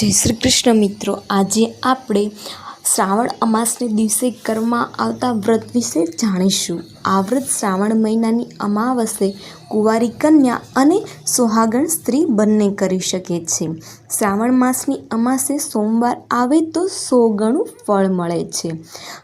જય શ્રી કૃષ્ણ મિત્રો. આજે આપણે શ્રાવણ અમાસને દિવસે કરવામાં આવતા વ્રત વિશે જાણીશું. આ વ્રત શ્રાવણ મહિનાની અમાવસે કુંવારી કન્યા અને સુહાગણ સ્ત્રી બંને કરી શકે છે. શ્રાવણ માસની અમાસે સોમવાર આવે તો સો ગણું ફળ મળે છે.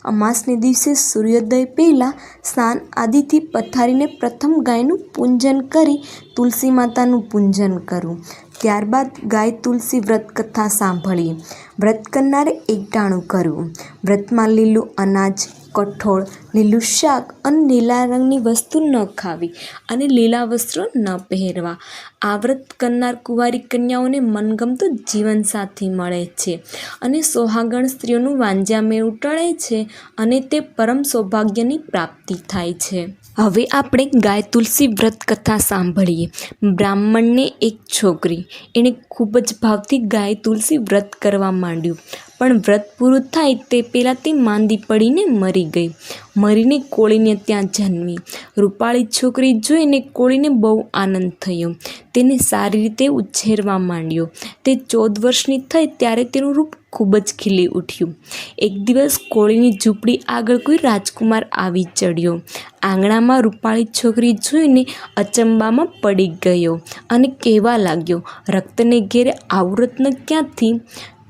અમાસને દિવસે સૂર્યોદય પહેલાં સ્નાન આદિથી પથારીને પ્રથમ ગાયનું પૂજન કરી તુલસી માતાનું પૂજન કરવું ત્યારબાદ ગાય તુલસી વ્રત કથા સાંભળીએ વ્રત કરનારે એકટાણું કરવું. વ્રતમાં લીલું અનાજ, કઠોળ, લીલું શાક અને લીલા રંગની વસ્તુ ન ખાવી અને લીલા વસ્ત્રો ન પહેરવા. આ વ્રત કરનાર કુંવારી કન્યાઓને મનગમતું જીવનસાથી મળે છે અને સોહાગણ સ્ત્રીઓનું વાંજ્યામેળું ટળે છે અને તે પરમ સૌભાગ્યની પ્રાપ્તિ થાય છે. હવે આપણે ગાય તુલસી વ્રત કથા સાંભળીએ. બ્રાહ્મણને એક છોકરી. એણે ખૂબ જ ભાવથી ગાય તુલસી વ્રત કરવા માંડ્યું. પણ વ્રત પૂરું થાય તે પહેલાં તે માંદી પડીને મરી ગઈ. મરીને કોળીને ત્યાં જન્મી. રૂપાળી છોકરી જોઈને કોળીને બહુ આનંદ થયો. તેને સારી રીતે ઉછેરવા માંડ્યો. તે ચૌદ વર્ષની થઈ ત્યારે તેનું રૂપ ખૂબ જ ખીલી ઉઠ્યું. એક દિવસ કોળીની ઝૂંપડી આગળ કોઈ રાજકુમાર આવી ચડ્યો. આંગણામાં રૂપાળી છોકરી જોઈને અચંબામાં પડી ગયો અને કહેવા લાગ્યો, રક્તને ઘેરે આવું રત્ન ક્યાંથી?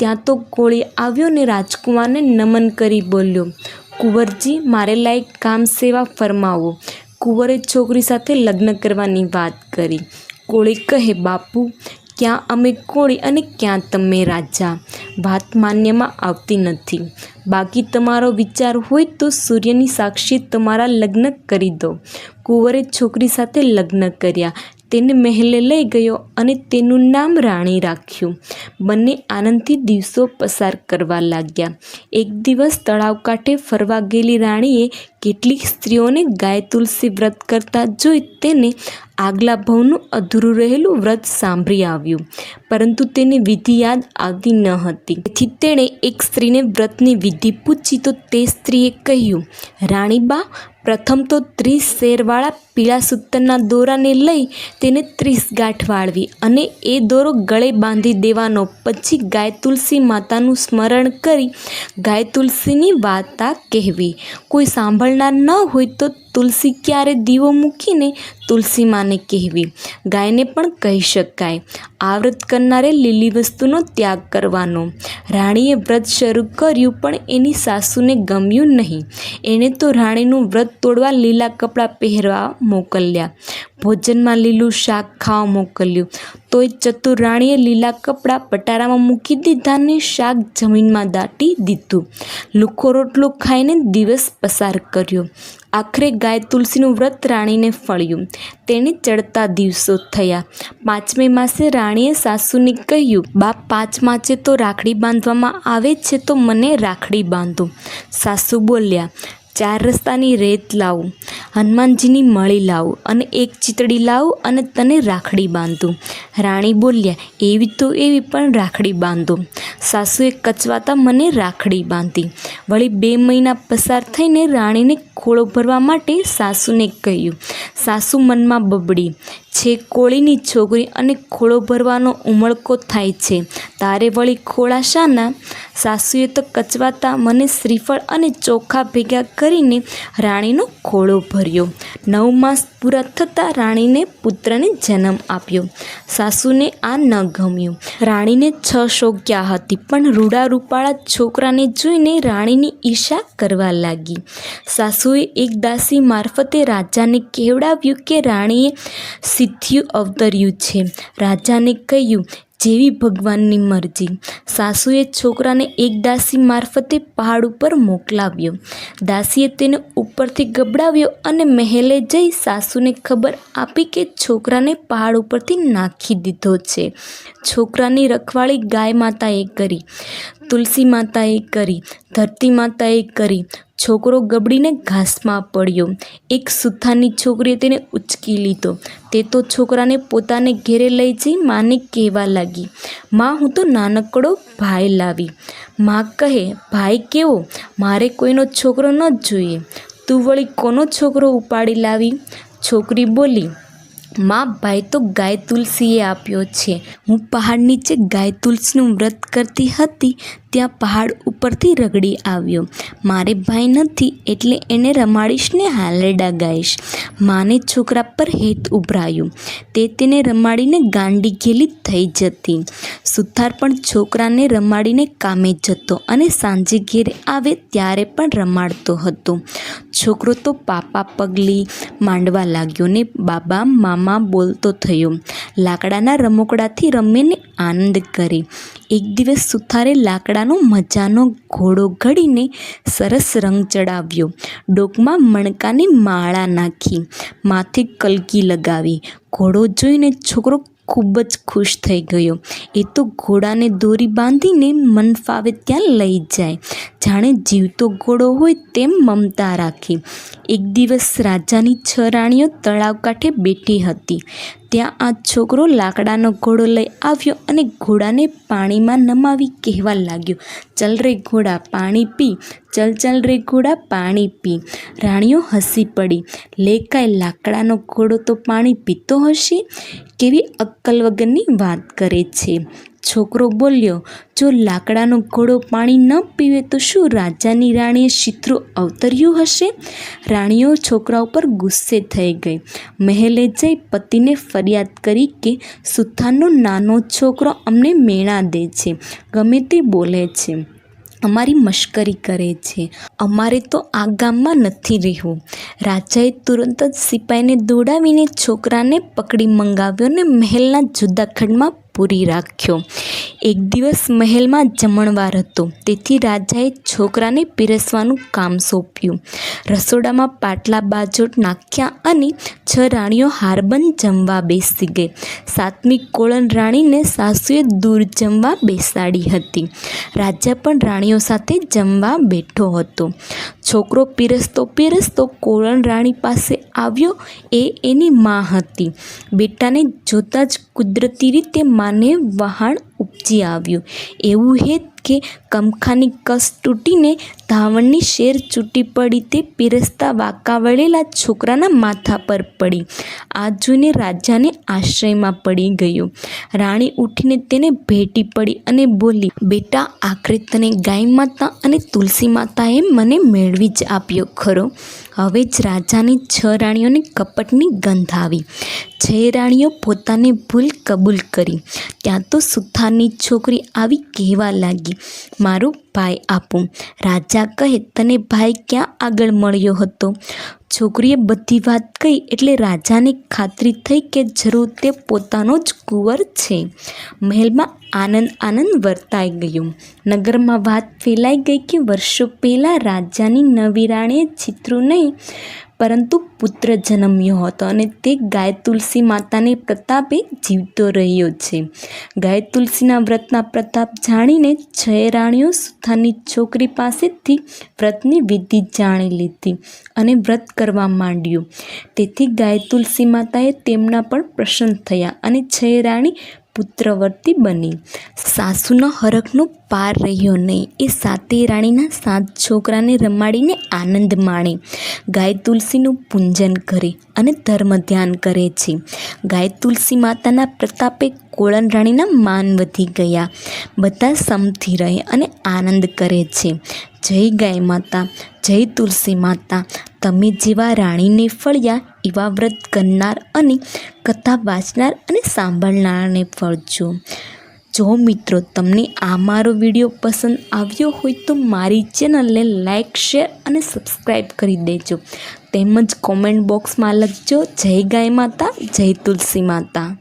ત્યાં તો કોળી આવ્યો ને રાજકુમારને નમન કરી બોલ્યો, કુંવરજી, મારે લાયક કામ સેવા ફરમાવો. કુંવરે છોકરી સાથે લગ્ન કરવાની વાત કરી. કોળી કહે, બાપુ, ક્યાં અમે કોળી અને ક્યાં તમે રાજા? વાત માન્યમાં આવતી નથી. બાકી તમારો વિચાર હોય તો સૂર્યની સાક્ષી તમારા લગ્ન કરી દો. કુંવરે છોકરી સાથે લગ્ન કર્યા. તેને મહેલે લઈ ગયો અને તેનું નામ રાણી રાખ્યું. બંને આનંદથી દિવસો પસાર કરવા લાગ્યા. એક દિવસ તળાવ કાંઠે ફરવા ગયેલી રાણીએ કેટલીક સ્ત્રીઓને ગાય તુલસી વ્રત કરતા જોઈ તેને આગલા ભવનું અધૂરું રહેલું વ્રત સાંભળી આવ્યું. પરંતુ તેને વિધિ યાદ આવતી ન હતી. તેથી તેણે એક સ્ત્રીને વ્રતની વિધિ પૂછી તો તે સ્ત્રીએ કહ્યું, રાણીબા, પ્રથમ તો ત્રીસ શેરવાળા પીળા સૂતરના દોરાને લઈ તેને ત્રીસ ગાંઠ વાળવી અને એ દોરો ગળે બાંધી દેવાનો. પછી ગાય તુલસી માતાનું સ્મરણ કરી ગાય તુલસીની વાર્તા કહેવી. કોઈ સાંભળનાર ન હોય તો તુલસી ક્યારે દીવો મૂકીને તુલસી માને કહેવી? ગાયને પણ કહી શકાય આ વ્રત કરનારે લીલી વસ્તુનો ત્યાગ કરવાનો. રાણીએ વ્રત શરૂ કર્યું, પણ એની સાસુને ગમ્યું નહીં. એણે તો રાણીનું વ્રત તોડવા લીલા કપડાં પહેરવા મોકલ્યા. ભોજનમાં લીલું શાક ખાવા મોકલ્યું. તોય ચતુર રાણીએ લીલા કપડાં પટારામાં મૂકી દીધા ને શાક જમીનમાં દાટી દીધું. લુખો રોટલો ખાઈને દિવસ પસાર કર્યો. આખરે ગાય તુલસીનું વ્રત રાણીને ફળ્યું. તેને ચડતા દિવસો થયા. પાંચમે માસે રાણીએ સાસુને કહ્યું, બાપ, પાંચ માસે તો રાખડી બાંધવામાં આવે છે તો મને રાખડી બાંધો. સાસુ બોલ્યા, ચાર રસ્તાની રેત લાવું, હનુમાનજીની મળી લાવું અને એક ચીતડી લાવું અને તને રાખડી બાંધું. રાણી બોલ્યા, એવી તો એવી પણ રાખડી બાંધો. સાસુએ કચવાતા મને રાખડી બાંધી. વળી બે મહિના પસાર થઈને રાણીને ખોળો ભરવા માટે સાસુને કહ્યું, સાસુ મનમાં બબડી. છે કોળીની છોકરી અને ખોળો ભરવાનો ઉમળકો થાય છે. તારે વળી ખોળા શાના સાસુએ તો કચવાતા મને શ્રીફળ અને ચોખા ભેગા કરીને રાણીનો ખોળો ભર્યો. નવ માસ પૂરા થતાં રાણીને પુત્રને જન્મ આપ્યો. સાસુને આ ન ગમ્યું. રાણીને છ શોક્યા હતી, પણ રૂડા રૂપાળા છોકરાને જોઈને રાણીની ઈર્ષા કરવા લાગી. સાસુએ એક દાસી મારફતે રાજાને કહેવડાવ્યું કે રાણીએ સિદ્ધિયું અવતર્યું છે. રાજાને કહ્યું, જેવી ભગવાનની મરજી. સાસુએ છોકરાને એક દાસી મારફતે પહાડ ઉપર મોકલાવ્યો. દાસીએ તેને ઉપરથી ગબડાવ્યો અને મહેલે જઈ સાસુને ખબર આપી કે છોકરાને પહાડ ઉપરથી નાખી દીધો છે. છોકરાની રખવાળી ગાય માતાએ કરી. તુલસી માતાએ કરી, ધરતી માતાએ કરી. છોકરો ગબડીને ઘાસમાં પડ્યો. એક સુથાની છોકરીએ તેને ઉચકી લીધો. તે તો છોકરાને પોતાને ઘેરે લઈ જઈ માને કહેવા લાગી. માં, હું તો નાનકડો ભાઈ લાવી. માં કહે, ભાઈ કેવો? મારે કોઈનો છોકરો ન જોઈએ. તું વળી કોનો છોકરો ઉપાડી લાવી? છોકરી બોલી માં ભાઈ તો ગાય તુલસીએ આપ્યો છે. હું પહાડ નીચે ગાય તુલસીનું વ્રત કરતી હતી ત્યાં પહાડ ઉપરથી રગડી આવ્યો. મારે ભાઈ નથી, એટલે એને રમાડીશ ને હાલેડા ગાઈશ માને છોકરા પર હેત ઉભરાયું. તે તેને રમાડીને ગાંડી ઘેલી થઈ જતી. સુથાર પણ છોકરાને રમાડીને કામે જતો અને સાંજે ઘેરે આવે ત્યારે પણ રમાડતો હતો. છોકરો તો પાપા પગલી માંડવા લાગ્યો ને બાબા મામા બોલતો થયો. લાકડાના રમકડાથી રમીને આનંદ કરે. એક દિવસ સુથારે લાકડાનો મજાનો ઘોડો ઘડીને સરસ રંગ ચડાવ્યો. ડોકમાં મણકાની માળા નાખી, માથે કલકી લગાવી. ઘોડો જોઈને છોકરો ખૂબ જ ખુશ થઈ ગયો. એ તો ઘોડાને દોરી બાંધીને મન ફાવે ત્યાં લઈ જાય. જાણે જીવતો ઘોડો હોય તેમ મમતા રાખી. એક દિવસ રાજાની છ રાણીઓ તળાવ કાંઠે બેઠી હતી. ત્યાં આ છોકરો લાકડાનો ઘોડો લઈ આવ્યો અને ઘોડાને પાણીમાં નમાવી કહેવા લાગ્યો, ચલ રે ઘોડા, પાણી પી, ચલ ચલ રે ઘોડા, પાણી પી. રાણીઓ હસી પડી, લે લાકડાનો ઘોડો તો પાણી પીતો હશે? કેવી અક્કલ વગરની વાત કરે છે. છોકરો બોલ્યો, જો લાકડાનો ઘોડો પાણી ન પીવે તો શું રાજાની રાણીએ શિત્રુ અવતર્યું હશે? રાણીઓ છોકરા ઉપર ગુસ્સે થઈ ગઈ. મહેલે જઈ પતિને ફરિયાદ કરી કે સુથારનો નાનો છોકરો અમને મેણા દે છે, ગમે તે બોલે છે. અમારી મશ્કરી કરે છે. અમારે તો આ ગામમાં નથી રહેવું. રાજાએ તુરંત જ સિપાહીને દોડાવીને છોકરાને પકડી મંગાવ્યો ને મહેલના જુદા ખંડમાં પૂરી રાખ્યો એક દિવસ મહેલમાં જમણવાર હતો. તેથી રાજાએ છોકરાને પીરસવાનું કામ સોંપ્યું. રસોડામાં પાટલા બાજોટ નાખ્યા અને છ રાણીઓ હારબંધ જમવા બેસી ગઈ. સાતમી કોળન રાણીને સાસુએ દૂર જમવા બેસાડી હતી. રાજા પણ રાણીઓ સાથે જમવા બેઠો હતો. છોકરો પીરસતો પીરસતો કોળણ રાણી પાસે આવ્યો. એ એની માં હતી. બેટાને જોતાં જ કુદરતી રીતે માને વહાણ ઉપજી આવ્યું. એવું હેત કે કમખાની કસ તૂટીને ધાવણની શેર ચૂંટી પડી તે પીરસતા વાંકા વળેલા છોકરાના માથા પર પડી. આ જોઈને રાજાને આશ્રયમાં પડી ગયો. રાણી ઉઠીને તેને ભેટી પડી અને બોલી, બેટા, આખરે તને ગાય માતા અને તુલસી માતાએ મને મેળવી જ આપ્યો ખરો. હવે જ રાજાની છ રાણીઓને કપટની ગંધ આવી. છ રાણીઓ પોતાની ભૂલ કબૂલ કરી. ત્યાં તો સુથારની છોકરી આવી કહેવા લાગી, મારું ભાઈ આપું. રાજા કહે, તને ભાઈ ક્યાં આગળ મળ્યો હતો? છોકરીએ બધી વાત કહી એટલે રાજાને ખાતરી થઈ કે જરૂર તે પોતાનો જ કુંવર છે. મહેલમાં આનંદ આનંદ વર્તાઈ ગયો. નગરમાં વાત ફેલાઈ ગઈ કે વર્ષો પહેલાં રાજાની નવી રાણીએ ચિત્રું નહીં પરંતુ પુત્ર જન્મ્યો હતો અને તે ગાય તુલસી માતાને પ્રતાપે જીવતો રહ્યો છે. ગાય તુલસીના વ્રતના પ્રતાપ જાણીને છ રાણીઓ સુથાની છોકરી પાસેથી વ્રતની વિધિ જાણી લીધી અને વ્રત કરવા માંડ્યું. તેથી ગાય તુલસી માતાએ તેમના પણ પ્રસન્ન થયા અને છ રાણી પુત્રવર્તી બની. સાસુના હરખનો પાર રહ્યો નહીં. એ સાતે રાણીના સાત છોકરાને રમાડીને આનંદ માણે. ગાય તુલસીનું પૂજન કરે અને ધર્મ ધ્યાન કરે છે. ગાય તુલસી માતાના પ્રતાપે કોળન રાણીના માન વધી ગયા. બધા સમથી રહે અને આનંદ કરે છે. જય ગાય માતા, જય તુલસી માતા, તમે જેવા રાણીને ફળ્યા, એવા વ્રત કરનાર અને કથા વાંચનાર અને સાંભળનારને ફળજો. જો મિત્રો તમને આ મારો વીડિયો પસંદ આવ્યો હોય તો મારી ચેનલને લાઇક શેર અને સબસ્ક્રાઈબ કરી દેજો. તેમજ કોમેન્ટ બોક્સમાં લખજો જય ગાય માતા, જય તુલસી માતા.